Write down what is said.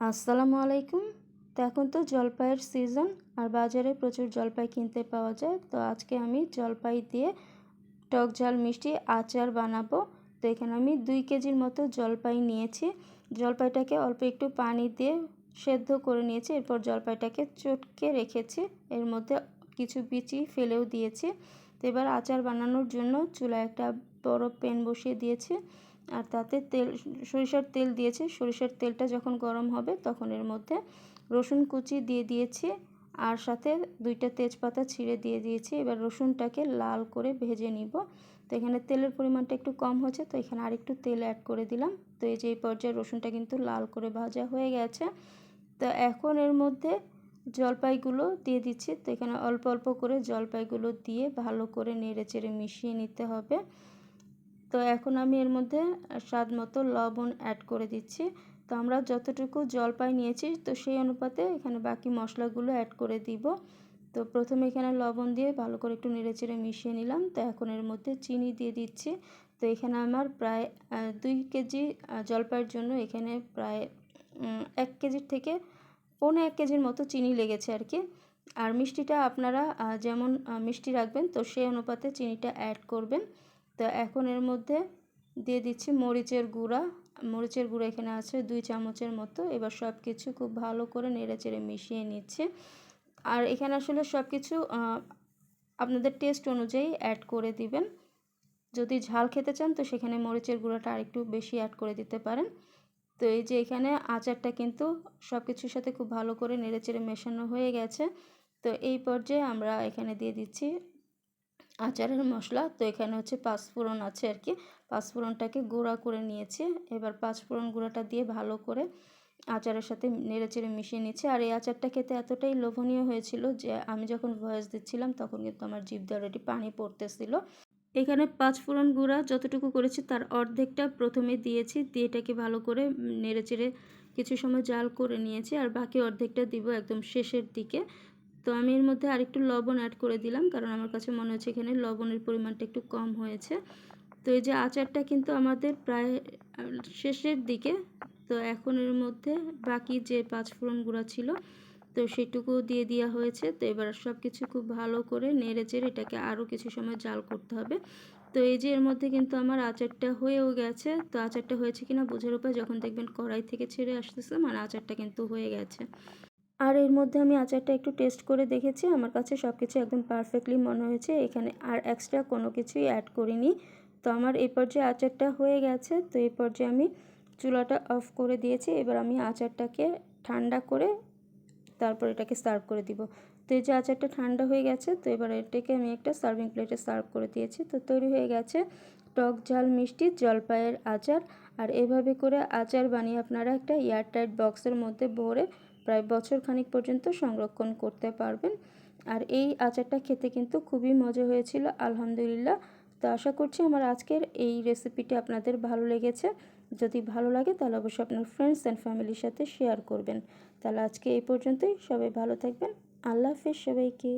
আসসালামু আলাইকুম। তো এখন তো জলপাইয়ের সিজন আর বাজারে প্রচুর জলপাই কিনতে পাওয়া যায়। তো আজকে আমি জলপাই দিয়ে টক ঝাল, মিষ্টি, আচার বানাবো। তো এখানে আমি দুই কেজির মতো জলপাই নিয়েছি। জলপাইটাকে অল্প একটু পানি দিয়ে সেদ্ধ করে নিয়েছি। এরপর জলপাইটাকে চটকে রেখেছি। এর মধ্যে কিছু বিচি ফেলেও দিয়েছি। তো এবার আচার বানানোর জন্য চুলায় একটা বড় প্যান বসিয়ে দিয়েছি। আর তাতে তেল, সরিষার তেল দিয়েছি। সরিষার তেলটা যখন গরম হবে তখন এর মধ্যে রসুন কুচি দিয়ে দিয়েছি আর সাথে দুইটা তেজপাতা ছিঁড়ে দিয়ে দিয়েছি। এবার রসুনটাকে লাল করে ভেজে নিব। তো এখানে তেলের পরিমাণটা একটু কম হচ্ছে, তো এখানে আরেকটু তেল অ্যাড করে দিলাম। তো এই যে এই পর্যায়ে রসুনটা কিন্তু লাল করে ভাজা হয়ে গেছে। তো এখন এর মধ্যে জলপাইগুলো দিয়ে দিচ্ছি। তো এখানে অল্প অল্প করে জলপাইগুলো দিয়ে ভালো করে নেড়ে চেড়ে মিশিয়ে নিতে হবে। তো এখন আমি এর মধ্যে স্বাদ মতো লবণ অ্যাড করে দিচ্ছি। তো আমরা যতটুকু জলপাই নিয়েছি, তো সেই অনুপাতে এখানে বাকি মশলাগুলো অ্যাড করে দিব। তো প্রথমে এখানে লবণ দিয়ে ভালো করে একটু নেড়েচেড়ে মিশিয়ে নিলাম। তো এখন এর মধ্যে চিনি দিয়ে দিচ্ছি। তো এখানে আমার প্রায় দুই কেজি জলপাইয়ের জন্য এখানে প্রায় এক কেজির থেকে পৌনে এক কেজির মতো চিনি লেগেছে আর কি। আর মিষ্টিটা আপনারা যেমন মিষ্টি রাখবেন, তো সেই অনুপাতে চিনিটা অ্যাড করবেন। তো এখন এর মধ্যে দিয়ে দিচ্ছি মরিচের গুঁড়া। মরিচের গুঁড়া এখানে আছে দুই চামচের মতো। এবার সব কিছু খুব ভালো করে নেড়ে চেড়ে মিশিয়ে নিচ্ছে। আর এখানে আসলে সব কিছু আপনাদের টেস্ট অনুযায়ী অ্যাড করে দিবেন। যদি ঝাল খেতে চান তো সেখানে মরিচের গুঁড়াটা আরেকটু বেশি অ্যাড করে দিতে পারেন। তো এই যে এখানে আচারটা কিন্তু সব কিছুর সাথে খুব ভালো করে নেড়ে চেড়ে মেশানো হয়ে গেছে। তো এই পর্যায়ে আমরা এখানে দিয়ে দিচ্ছি আচারের মশলা। তো এখানে হচ্ছে পাঁচফোড়ন আছে আর কি পাঁচফোড়নটাকে গুঁড়া করে নিয়েছি। এবার পাঁচফোড়ন গুঁড়াটা দিয়ে ভালো করে আচারের সাথে নেড়ে চেড়ে মিশিয়ে নিচ্ছি। আর এই আচারটা খেতে এতটাই লোভনীয় হয়েছিল যে আমি যখন ভয়েস দিচ্ছিলাম তখন কিন্তু আমার জিভ অলরেডি পানি পড়তেছিল। এখানে পাঁচফোড়ন গুঁড়া যতটুকু করেছি তার অর্ধেকটা প্রথমে দিয়েছি। দিয়ে এটাকে ভালো করে নেড়ে চেড়ে কিছু সময় জাল করে নিয়েছি। আর বাকি অর্ধেকটা দিব একদম শেষের দিকে। তো আমি এর মধ্যে আরেকটু লবণ অ্যাড করে দিলাম, কারণ আমার কাছে মনে হচ্ছে এখানে লবণের পরিমাণটা একটু কম হয়েছে। তো এই যে আচারটা কিন্তু আমাদের প্রায়, শেষের দিকে, তো এখন এর মধ্যে বাকি যে পাঁচ ফোড়ন গুঁড়া ছিল, তো সেটুকু দিয়ে দেওয়া হয়েছে। তো এবার সব কিছু খুব ভালো করে নেড়ে চেড়ে এটাকে আরও কিছু সময় জাল করতে হবে। তো এই যে এর মধ্যে কিন্তু আমার আচারটা হয়েও গেছে। তো আচারটা হয়েছে কিনা বোঝার উপায় যখন দেখবেন কড়াই থেকে ছেড়ে আসতেছে মানে আচারটা কিন্তু হয়ে গেছে। আর এর মধ্যে আমি আচারটা একটু টেস্ট করে দেখেছি। আমার কাছে সব কিছু একদম পারফেক্টলি মনে হয়েছে। এখানে আর এক্সট্রা কোনো কিছুই অ্যাড করিনি। তো আমার এই পর্যায়ে আচারটা হয়ে গেছে। তো এই পর্যায়ে আমি চুলাটা অফ করে দিয়েছি। এবার আমি আচারটাকে ঠান্ডা করে তারপর এটাকে সার্ভ করে দিব। তো এই যে আচারটা ঠান্ডা হয়ে গেছে, তো এবার এটাকে আমি একটা সার্ভিং প্লেটে সার্ভ করে দিয়েছি। তো তৈরি হয়ে গেছে টক ঝাল মিষ্টি জলপাইয়ের আচার। আর এভাবে করে আচার বানিয়ে আপনারা একটা এয়ারটাইট বক্সের মধ্যে ভরে প্রায় বছর খানিক পর্যন্ত সংরক্ষণ করতে পারবেন। আর এই আচারটা খেতে কিন্তু খুবই মজা হয়েছিল, আলহামদুলিল্লাহ। তো আশা করছি আমার আজকের এই রেসিপিটি আপনাদের ভালো লেগেছে। যদি ভালো লাগে তাহলে অবশ্যই আপনার ফ্রেন্ডস অ্যান্ড ফ্যামিলির সাথে শেয়ার করবেন। তাহলে আজকে এই পর্যন্তই। সবাই ভালো থাকবেন। আল্লাহ হাফেজ সবাইকে।